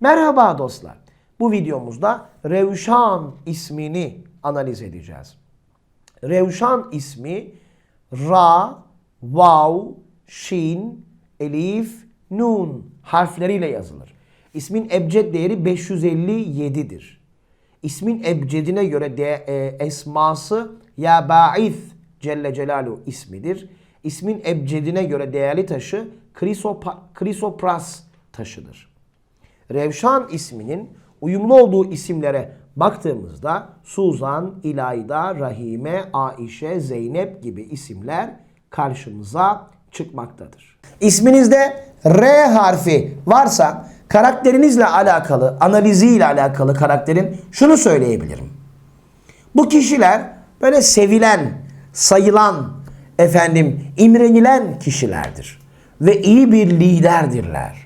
Merhaba dostlar. Bu videomuzda Revşan ismini analiz edeceğiz. Revşan ismi Ra, Vav, Şin, Elif, Nun harfleriyle yazılır. İsmin ebced değeri 557'dir. İsmin ebcedine göre de, e, esması Ya Ba'ith Celle Celaluhu ismidir. İsmin ebcedine göre değerli taşı Krisopras taşıdır. Revşan isminin uyumlu olduğu isimlere baktığımızda Suzan, İlayda, Rahime, Aişe, Zeynep gibi isimler karşımıza çıkmaktadır. İsminizde R harfi varsa karakterinizle alakalı, analiziyle alakalı karakterin şunu söyleyebilirim. Bu kişiler böyle sevilen, sayılan, efendim imrenilen kişilerdir. Ve iyi bir liderdirler.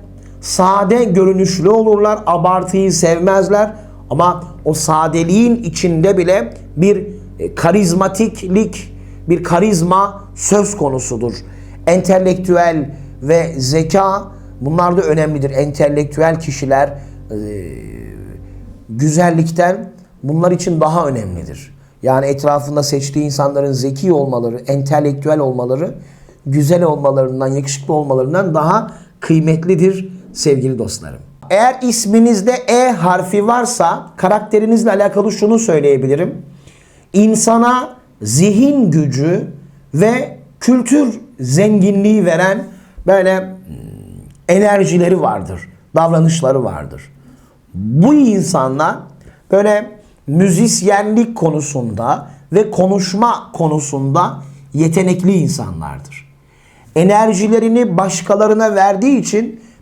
Sade görünüşlü olurlar. Abartıyı sevmezler. Ama o sadeliğin içinde bile bir e, karizmatiklik, bir karizma söz konusudur. Entelektüel ve zeka bunlar da önemlidir. Entelektüel kişiler e, güzellikten bunlar için daha önemlidir. Yani etrafında seçtiği insanların zeki olmaları, entelektüel olmaları, güzel olmalarından, yakışıklı olmalarından daha kıymetlidir sevgili dostlarım. Eğer isminizde E harfi varsa karakterinizle alakalı şunu söyleyebilirim. İnsana zihin gücü ve kültür zenginliği veren böyle hmm, enerjileri vardır, davranışları vardır. Bu insanlar böyle müzisyenlik konusunda ve konuşma konusunda yetenekli insanlardır. Enerjilerini başkalarına verdiği için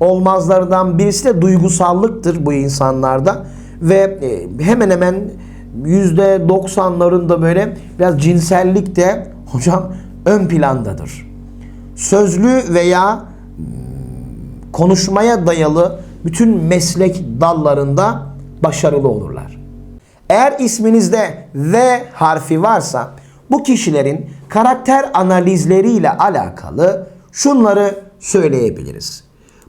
olmazlardan birisi de duygusallıktır bu insanlarda ve e, hemen hemen yüzde doksanlarında böyle biraz cinsellik de hocam ön plandadır. Sözlü veya hmm, konuşmaya dayalı bütün meslek dallarında başarılı olurlar. Eğer isminizde V harfi varsa bu kişilerin karakter analizleriyle alakalı şunları söyleyebiliriz.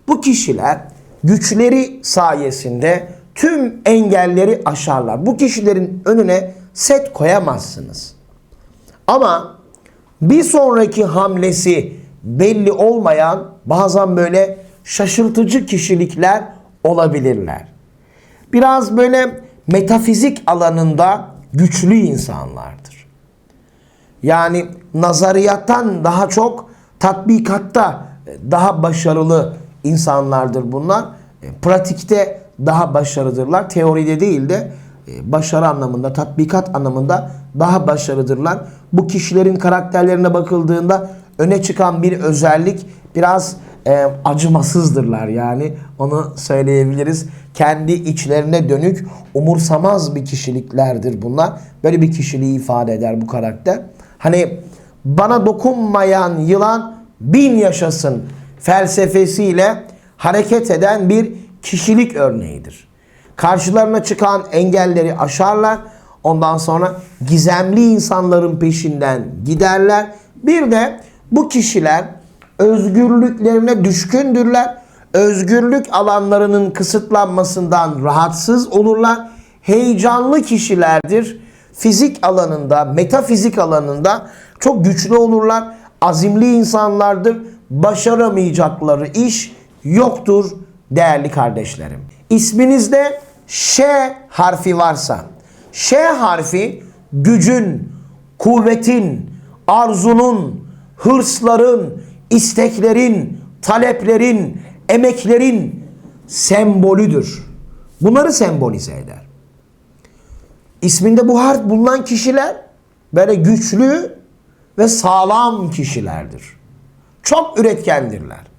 Bu kişiler güçleri sayesinde tüm engelleri aşarlar. Bu kişilerin önüne set koyamazsınız. Ama bir sonraki hamlesi belli olmayan bazen böyle şaşırtıcı kişilikler olabilirler. Biraz böyle metafizik alanında güçlü insanlardır. Yani nazariyattan daha çok tatbikatta daha başarılı insanlardır bunlar. E, Pratikte daha başarılıdırlar. Teoride değil de e, başarı anlamında, tatbikat anlamında daha başarılıdırlar. Bu kişilerin karakterlerine bakıldığında öne çıkan bir özellik biraz e, acımasızdırlar yani onu söyleyebiliriz. Kendi içlerine dönük umursamaz bir kişiliklerdir bunlar. Böyle bir kişiliği ifade eder bu karakter. Hani bana dokunmayan yılan bin yaşasın felsefesiyle hareket eden bir kişilik örneğidir. Karşılarına çıkan engelleri aşarlar. Ondan sonra gizemli insanların peşinden giderler. Bir de bu kişiler özgürlüklerine düşkündürler. Özgürlük alanlarının kısıtlanmasından rahatsız olurlar. Heyecanlı kişilerdir. Fizik alanında, metafizik alanında çok güçlü olurlar. Azimli insanlardır. Başaramayacakları iş yoktur değerli kardeşlerim. İsminizde Ş harfi varsa, Ş harfi gücün, kuvvetin, arzunun, hırsların, isteklerin, taleplerin, emeklerin sembolüdür. Bunları sembolize eder. İsminde bu harf bulunan kişiler böyle güçlü ve sağlam kişilerdir. Çok üretkendirler.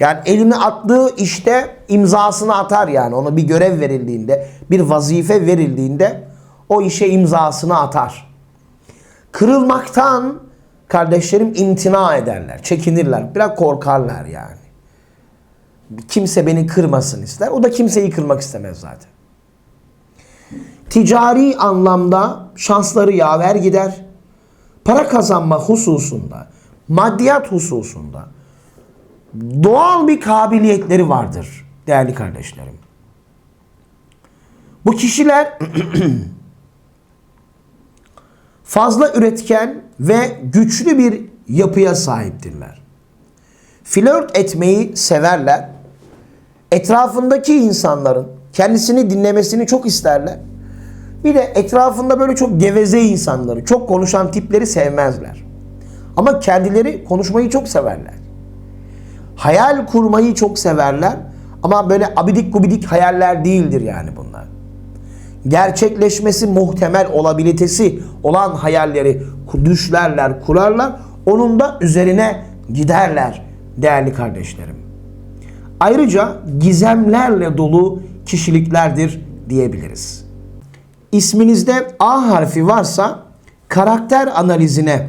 Yani elini attığı işte imzasını atar yani. Ona bir görev verildiğinde, bir vazife verildiğinde o işe imzasını atar. Kırılmaktan kardeşlerim imtina ederler, çekinirler, biraz korkarlar yani. Kimse beni kırmasın ister. O da kimseyi kırmak istemez zaten. Ticari anlamda şansları yaver gider. Para kazanma hususunda, maddiyat hususunda doğal bir kabiliyetleri vardır değerli kardeşlerim. Bu kişiler fazla üretken ve güçlü bir yapıya sahiptirler. Flört etmeyi severler. Etrafındaki insanların kendisini dinlemesini çok isterler. Bir de etrafında böyle çok geveze insanları, çok konuşan tipleri sevmezler. Ama kendileri konuşmayı çok severler. Hayal kurmayı çok severler. Ama böyle abidik gubidik hayaller değildir yani bunlar. Gerçekleşmesi muhtemel olabilitesi olan hayalleri düşlerler, kurarlar. Onun da üzerine giderler değerli kardeşlerim. Ayrıca gizemlerle dolu kişiliklerdir diyebiliriz. İsminizde A harfi varsa karakter analizine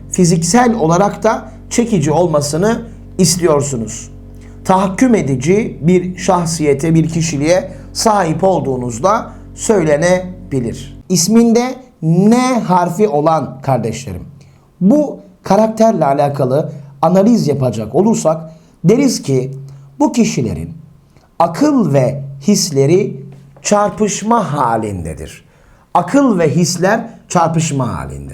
fiziksel olarak da çekici olmasını istiyorsunuz. Tahakküm edici bir şahsiyete, bir kişiliğe sahip olduğunuzda söylenebilir. İsminde N harfi olan kardeşlerim. Bu karakterle alakalı analiz yapacak olursak deriz ki bu kişilerin akıl ve hisleri çarpışma halindedir. Akıl ve hisler çarpışma halinde.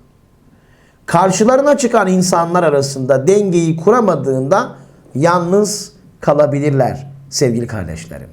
Karşılarına çıkan insanlar arasında dengeyi kuramadığında yalnız kalabilirler sevgili kardeşlerim.